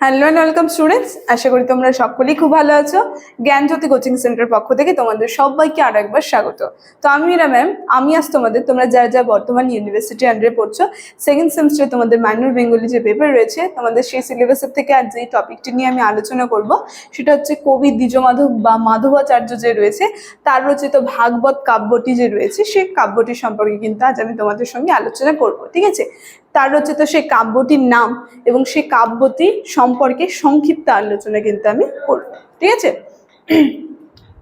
Hello and welcome students আশা করি তোমরা সকলেই খুব ভালো আছো। জ্ঞানজ্যোতি কোচিং সেন্টার পক্ষ থেকে তোমাদের সবাইকে আরও একবার স্বাগত। তো আমি মীরা ম্যাম আমি আজ তোমাদের, তোমরা যারা যা বর্তমান ইউনিভার্সিটি আন্ডারে পড়ছো সেকেন্ড সেমিস্টারে তোমাদের মাইনর বেঙ্গলি যে পেপার রয়েছে, তোমাদের সেই সিলেবাসের থেকে আজ যে টপিকটি নিয়ে আমি আলোচনা করব, সেটা হচ্ছে কবি দ্বিজমাধব বা মাধবাচার্য যে রয়েছে, তার রচিত ভাগবত কাব্যটি যে রয়েছে, সেই কাব্যটি সম্পর্কে কিন্তু আজ আমি তোমাদের সঙ্গে আলোচনা করব, ঠিক আছে? তার রচিত সেই কাব্যটির নাম এবং সেই কাব্যটি সম্পর্কে সংক্ষিপ্ত আলোচনা কিন্তু আমি করব, ঠিক আছে?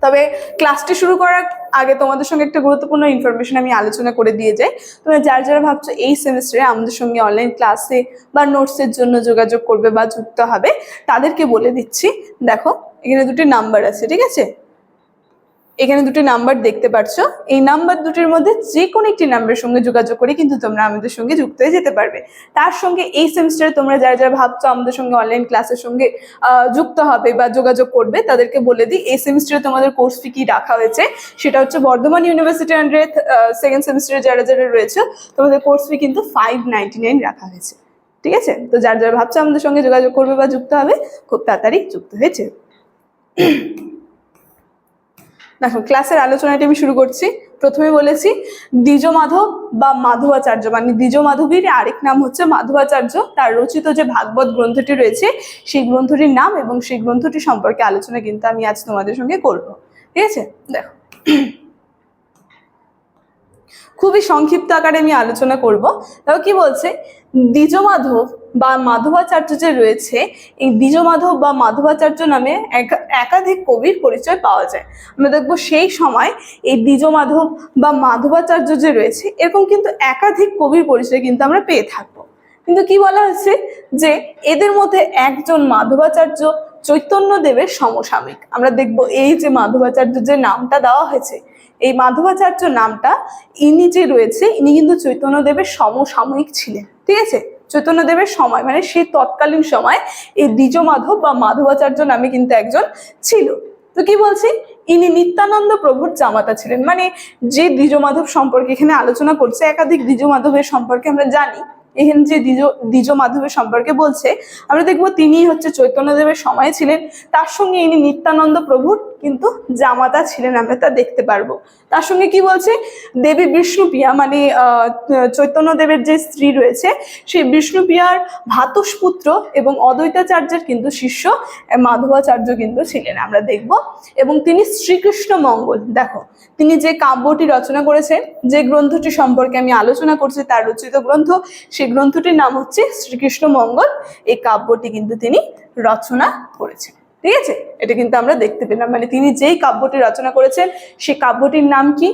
তবে ক্লাসটি শুরু করার আগে তোমাদের সঙ্গে একটা গুরুত্বপূর্ণ ইনফরমেশন আমি আলোচনা করে দিয়ে যাই। তোমরা যার যারা ভাবছ এই সেমিস্টারে আমাদের সঙ্গে অনলাইন ক্লাসে বা নোটসের জন্য যোগাযোগ করবে বা যুক্ত হবে, তাদেরকে বলে দিচ্ছি, দেখো, এখানে দুটি নাম্বার আছে, ঠিক আছে? এখানে দুটি নাম্বার দেখতে পাচ্ছ এই নাম্বার দুটির মধ্যে যে কোনো একটি নাম্বারের সঙ্গে যোগাযোগ করে কিন্তু তোমরা আমাদের সঙ্গে যুক্ত হয়ে যেতে পারবে। তার সঙ্গে এই সেমিস্টারে তোমরা যারা যারা ভাবছ আমাদের সঙ্গে অনলাইন ক্লাসের সঙ্গে যুক্ত হবে বা যোগাযোগ করবে, তাদেরকে বলে দিই, এই সেমিস্টারে তোমাদের কোর্স ফি কি রাখা হয়েছে? সেটা হচ্ছে বর্ধমান ইউনিভার্সিটি আন্ডারে সেকেন্ড সেমিস্টারে যারা যারা রয়েছে, তোমাদের কোর্স ফি কিন্তু ফাইভ নাইন রাখা হয়েছে। ঠিক আছে? তো যারা যারা ভাবছ আমাদের সঙ্গে যোগাযোগ করবে বা যুক্ত হবে, খুব তাড়াতাড়ি যুক্ত হয়েছে। দেখো ক্লাসের আলোচনাটি আমি শুরু করছি। প্রথমে বলেছি দ্বিজ মাধব বা মাধবাচার্য মানে দ্বিজ মাধবীর আরেক নাম হচ্ছে মাধবাচার্য। তার রচিত যে ভাগবত গ্রন্থটি রয়েছে, সেই গ্রন্থটির নাম এবং সেই গ্রন্থটি সম্পর্কে আলোচনা কিন্তু আমি আজ তোমাদের সঙ্গে করব। ঠিক আছে? দেখো। খুবই সংক্ষিপ্ত আকারে আমি আলোচনা করব। তাও কি বলছে? দ্বিজমাধব বা মাধবাচার্য যে রয়েছে, এই দ্বিজমাধব বা মাধবাচার্য নামে এক- একাধিক কবির পরিচয় পাওয়া যায়। আমরা দেখব সেই সময় এই দ্বিজমাধব বা মাধবাচার্য যে রয়েছে, এরকম কিন্তু একাধিক কবির পরিচয় কিন্তু আমরা পেয়ে থাকব। কিন্তু কি বলা হয়েছে? যে এদের মধ্যে একজন মাধবাচার্য চৈতন্যদেবের সমসাময়িক। আমরা দেখব এই যে মাধবাচার্য যে নামটা দেওয়া হয়েছে, এই মাধবাচার্য নামটা ইনি যে রয়েছে, ইনি কিন্তু চৈতন্যদেবের সমসাময়িক ছিলেন। ঠিক আছে? চৈতন্যদেবের সময় মানে সেই তৎকালীন সময় এই দ্বিজ মাধব বা মাধবাচার্য নামে কিন্তু একজন ছিল। তো কি বলছি? ইনি নিত্যানন্দ প্রভুর জামাতা ছিলেন। মানে যে দ্বিজ মাধব সম্পর্কে এখানে আলোচনা করছে, একাধিক দ্বিজ মাধবের সম্পর্কে আমরা জানি। এখানে যে দ্বিজ দ্বিজ মাধবের সম্পর্কে বলছে, আমরা দেখব তিনি হচ্ছে চৈতন্যদেবের সময় ছিলেন। তার সঙ্গে ইনি নিত্যানন্দ প্রভুর কিন্তু জামাতা ছিলেন, আমরা তা দেখতে পারব। তার সঙ্গে কি বলছে? দেবী বিষ্ণুপ্রিয়া মানে চৈতন্যদেবের যে স্ত্রী রয়েছে, সেই বিষ্ণুপ্রিয়ার ভাতসপুত্র এবং অদ্বৈতাচার্যের কিন্তু শিষ্য মাধবাচার্য কিন্তু ছিলেন, আমরা দেখব। এবং তিনি শ্রীকৃষ্ণ মঙ্গল। দেখো, তিনি যে কাব্যটি রচনা করেছেন, যে গ্রন্থটি সম্পর্কে আমি আলোচনা করছি, তার রচিত গ্রন্থ, সেই গ্রন্থটির নাম হচ্ছে শ্রীকৃষ্ণ মঙ্গল। এই কাব্যটি কিন্তু তিনি রচনা করেছেন। ঠিক আছে? এটা কিন্তু আমরা দেখতে পেলাম। মানে তিনি যেই কাব্যটি রচনা করেছেন সেই কাব্যটির নাম কি?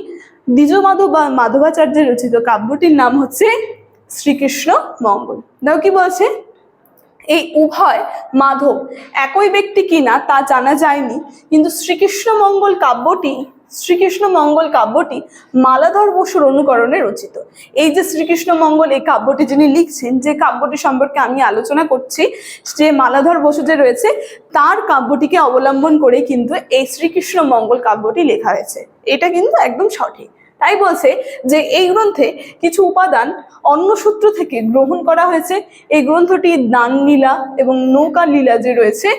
দ্বিজমাধব বা মাধবাচার্যের রচিত কাব্যটির নাম হচ্ছে শ্রীকৃষ্ণ মঙ্গল। দাও কি বলছে? এই উভয় মাধব একই ব্যক্তি কিনা তা জানা যায়নি, কিন্তু শ্রীকৃষ্ণ মঙ্গল কাব্যটি শ্রীকৃষ্ণ মঙ্গল কাব্যটি মালাধর বসুর অনুকরণে রচিত। এই যে শ্রীকৃষ্ণ মঙ্গল এই কাব্যটি যিনি লিখছেন, যে কাব্যটি সম্পর্কে আমি আলোচনা করছি, যে মালাধর বসু যে রয়েছে, তার কাব্যটিকে অবলম্বন করে কিন্তু এই শ্রীকৃষ্ণ মঙ্গল কাব্যটি লেখা হয়েছে। এটা কিন্তু একদম সঠিক। তাই বলছে যে এই গ্রন্থে কিছু উপাদান অন্য সূত্র থেকে গ্রহণ করা হয়েছে। এই গ্রন্থটি দান লীলা এবং নৌকা লীলা যে রয়েছে,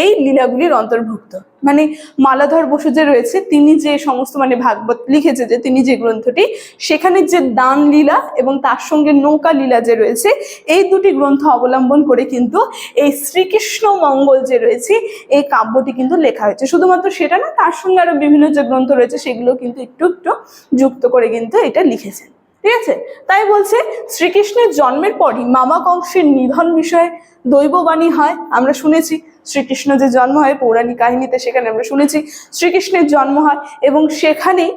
এই লীলাগুলির অন্তর্ভুক্ত। মানে মালাধর বসু যে রয়েছে, তিনি যে সমস্ত মানে ভাগবত লিখেছে যে তিনি যে গ্রন্থটি, সেখানে যে দান লীলা এবং তার সঙ্গে নৌকা লীলা যে রয়েছে, এই দুটি গ্রন্থ অবলম্বন করে কিন্তু এই শ্রীকৃষ্ণ মঙ্গল যে রয়েছে, এই কাব্যটি কিন্তু লেখা হয়েছে। শুধুমাত্র সেটা না, তার সঙ্গে আরও বিভিন্ন যে গ্রন্থ রয়েছে, সেগুলো কিন্তু একটু একটু যুক্ত করে কিন্তু এটা লিখেছেন। ঠিক আছে? তাই বলছে, শ্রীকৃষ্ণের জন্মের পরই মামা কংসের নিধন বিষয়ে দৈববাণী হয়, আমরা শুনেছি। শ্রীকৃষ্ণ যে জন্ম হয়, পৌরাণিক কাহিনীতে সেখানে আমরা শুনেছি শ্রীকৃষ্ণের জন্ম হয় এবং সেখানেই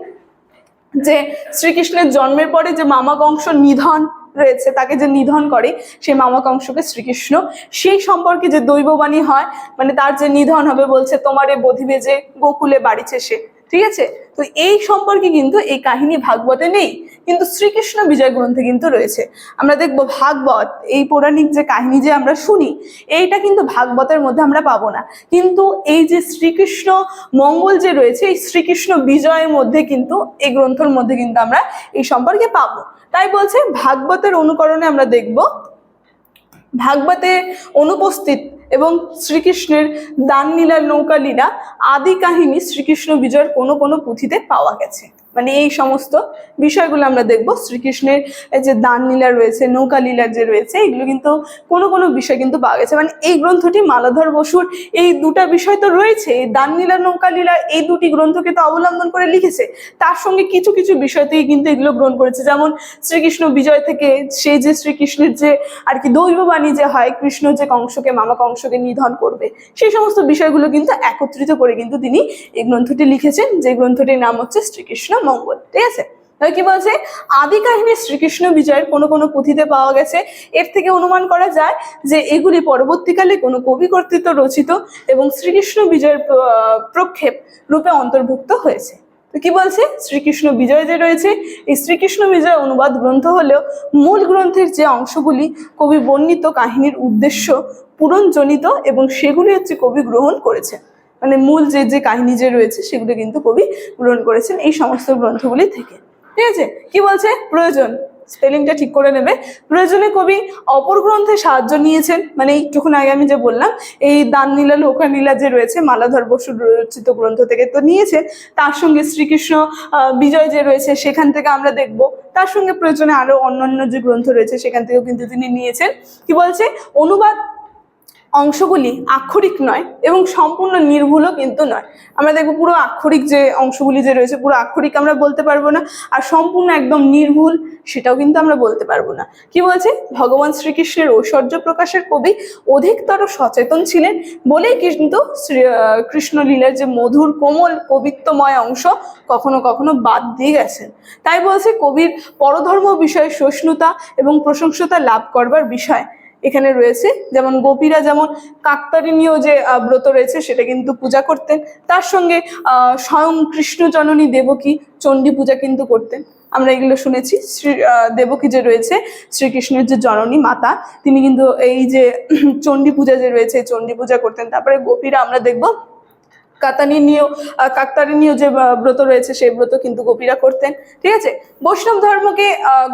যে শ্রীকৃষ্ণের জন্মের পরে যে মামা কংস নিধন রয়েছে, তাকে যে নিধন করে সেই মামা কংসকে শ্রীকৃষ্ণ, সেই সম্পর্কে যে দৈববাণী হয় মানে তার যে নিধন হবে বলছে, তোমারে বধিবে যে গোকুলে বাড়িছে সে। ঠিক আছে? তো এই সম্পর্কে কিন্তু এই কাহিনী ভাগবতে নেই, কিন্তু শ্রীকৃষ্ণ বিজয় গ্রন্থে কিন্তু রয়েছে। আমরা দেখব ভাগবত, এই পৌরাণিক যে কাহিনী যে আমরা শুনি, এইটা কিন্তু ভাগবতের মধ্যে আমরা পাবো না। কিন্তু এই যে শ্রীকৃষ্ণ মঙ্গল যে রয়েছে, এই শ্রীকৃষ্ণ বিজয়ের মধ্যে কিন্তু, এই গ্রন্থের মধ্যে কিন্তু আমরা এই সম্পর্কে পাবো। তাই বলছে, ভাগবতের অনুকরণে আমরা দেখব, ভাগবতে অনুপস্থিত এবং শ্রীকৃষ্ণের দানলীলা নৌকালীলা নৌকা লীলা আদি কাহিনী শ্রীকৃষ্ণ বিজয়ের কোনো কোনো পুঁথিতে পাওয়া গেছে। মানে এই সমস্ত বিষয়গুলো আমরা দেখব। শ্রীকৃষ্ণের যে দান লীলা রয়েছে নৌকা লীলা যে রয়েছে, এগুলো কিন্তু কোনো কোনো বিষয় কিন্তু পাওয়া গেছে। মানে এই গ্রন্থটি মালাধর বসুর এই দুটা বিষয় তো রয়েছে দান লীলা নৌকা লীলা এই দুটি গ্রন্থকে তো অবলম্বন করে লিখেছে। তার সঙ্গে কিছু কিছু বিষয় থেকে কিন্তু এগুলো গ্রহণ করেছে। যেমন শ্রীকৃষ্ণ বিজয় থেকে সেই যে শ্রীকৃষ্ণের যে আর কি দৈববাণী যে হয়, কৃষ্ণ যে কংসকে, মামা কংসকে নিধন করবে, সেই সমস্ত বিষয়গুলো কিন্তু একত্রিত করে কিন্তু তিনি এই গ্রন্থটি লিখেছেন। যে গ্রন্থটির নাম হচ্ছে শ্রীকৃষ্ণ মঙ্গল, ঠিক আছে? কি বলছে? আদি কাহিনী শ্রীকৃষ্ণ বিজয়ের কোনো কোনো পুঁথিতে পাওয়া গেছে। এর থেকে অনুমান করা যায় যে এগুলি পরবর্তীকালে কোনো কবি কর্তৃত্ব রচিত এবং শ্রীকৃষ্ণ বিজয়ের প্রক্ষেপ রূপে অন্তর্ভুক্ত হয়েছে। কি বলছে? শ্রীকৃষ্ণ বিজয় যে রয়েছে, এই শ্রীকৃষ্ণ বিজয় অনুবাদ গ্রন্থ হলেও মূল গ্রন্থের যে অংশগুলি কবি বর্ণিত কাহিনীর উদ্দেশ্য পূরণজনিত এবং সেগুলি হচ্ছে কবি গ্রহণ করেছেন। মানে মূল যে যে কাহিনী যে রয়েছে সেগুলো কিন্তু কবি গ্রহণ করেছেন এই সমস্ত গ্রন্থগুলি থেকে। ঠিক আছে? কি বলছে? প্রয়োজন। স্পেলিংটা ঠিক করে নেবে। প্রয়োজনে কবি অপর গ্রন্থে সাহায্য নিয়েছেন। মানে একটুক্ষণ আগে আমি যে বললাম, এই দান নীলা লোকা নীলা যে রয়েছে, মালাধর বসুর রচিত গ্রন্থ থেকে তো নিয়েছে তার সঙ্গে শ্রীকৃষ্ণ বিজয় যে রয়েছে, সেখান থেকে আমরা দেখব। তার সঙ্গে প্রয়োজনে আরও অন্যান্য যে গ্রন্থ রয়েছে, সেখান থেকেও কিন্তু তিনি নিয়েছেন। কি বলছে? অনুবাদ অংশগুলি আক্ষরিক নয় এবং সম্পূর্ণ নির্ভুলও কিন্তু নয়। আমরা দেখব পুরো আক্ষরিক যে অংশগুলি যে রয়েছে, পুরো আক্ষরিক আমরা বলতে পারব না আর সম্পূর্ণ একদম নির্ভুল সেটাও কিন্তু আমরা বলতে পারব না। কি বলছে? ভগবান শ্রীকৃষ্ণের ঐশ্বর্য প্রকাশের কবি অধিকতর সচেতন ছিলেন বলেই কিন্তু কৃষ্ণলীলার যে মধুর কোমল কবিত্বময় অংশ কখনো কখনো বাদ দিয়ে গেছেন। তাই বলছে কবির পরধর্ম বিষয়ে সহিষ্ণুতা এবং প্রশংসতা লাভ করবার বিষয়। এখানে রয়েছে। যেমন গোপীরা যেমন কাকতারিণীয় যে ব্রত রয়েছে সেটা কিন্তু পূজা করতেন। তার সঙ্গে স্বয়ং কৃষ্ণ জননী দেবকী চণ্ডী পূজা কিন্তু করতেন। আমরা এগুলো শুনেছি। শ্রী দেবকী যে রয়েছে, শ্রীকৃষ্ণের যে জননী মাতা, তিনি কিন্তু এই যে চণ্ডী পূজা যে রয়েছে চণ্ডী পূজা করতেন। তারপরে গোপীরা আমরা দেখব কাতানিনীয় কাকতারিনীয় যে ব্রত রয়েছে, সেই ব্রত কিন্তু গোপীরা করতেন। ঠিক আছে? বৈষ্ণব ধর্মকে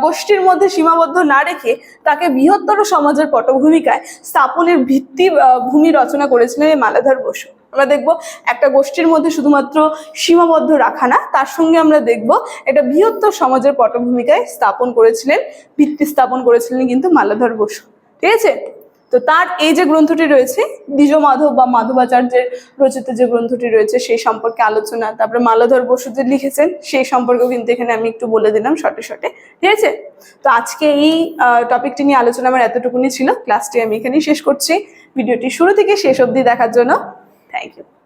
গোষ্ঠীর মধ্যে সীমাবদ্ধ না রেখে তাকে বৃহত্তর সমাজের পটভূমিকায় স্থাপনের ভিত্তি ভূমি রচনা করেছিলেন এই মালাধর বসু। আমরা দেখব একটা গোষ্ঠীর মধ্যে শুধুমাত্র সীমাবদ্ধ রাখা না, তার সঙ্গে আমরা দেখব এটা বৃহত্তর সমাজের পটভূমিকায় স্থাপন করেছিলেন, ভিত্তি স্থাপন করেছিলেন কিন্তু মালাধর বসু। ঠিক আছে? তো তার এই যে গ্রন্থটি রয়েছে দ্বিজ মাধব বা মাধবাচার্যের রচিত যে গ্রন্থটি রয়েছে, সেই সম্পর্কে আলোচনা, তারপরে মালাধর বসু যে লিখেছেন, সেই সম্পর্কেও কিন্তু এখানে আমি একটু বলে দিলাম শর্টে শর্টে। ঠিক আছে? তো আজকে এই টপিকটি নিয়ে আলোচনা আমার এতটুকুনি ছিল। ক্লাসটি আমি এখানেই শেষ করছি। ভিডিওটি শুরু থেকে শেষ অবধি দেখার জন্য থ্যাংক ইউ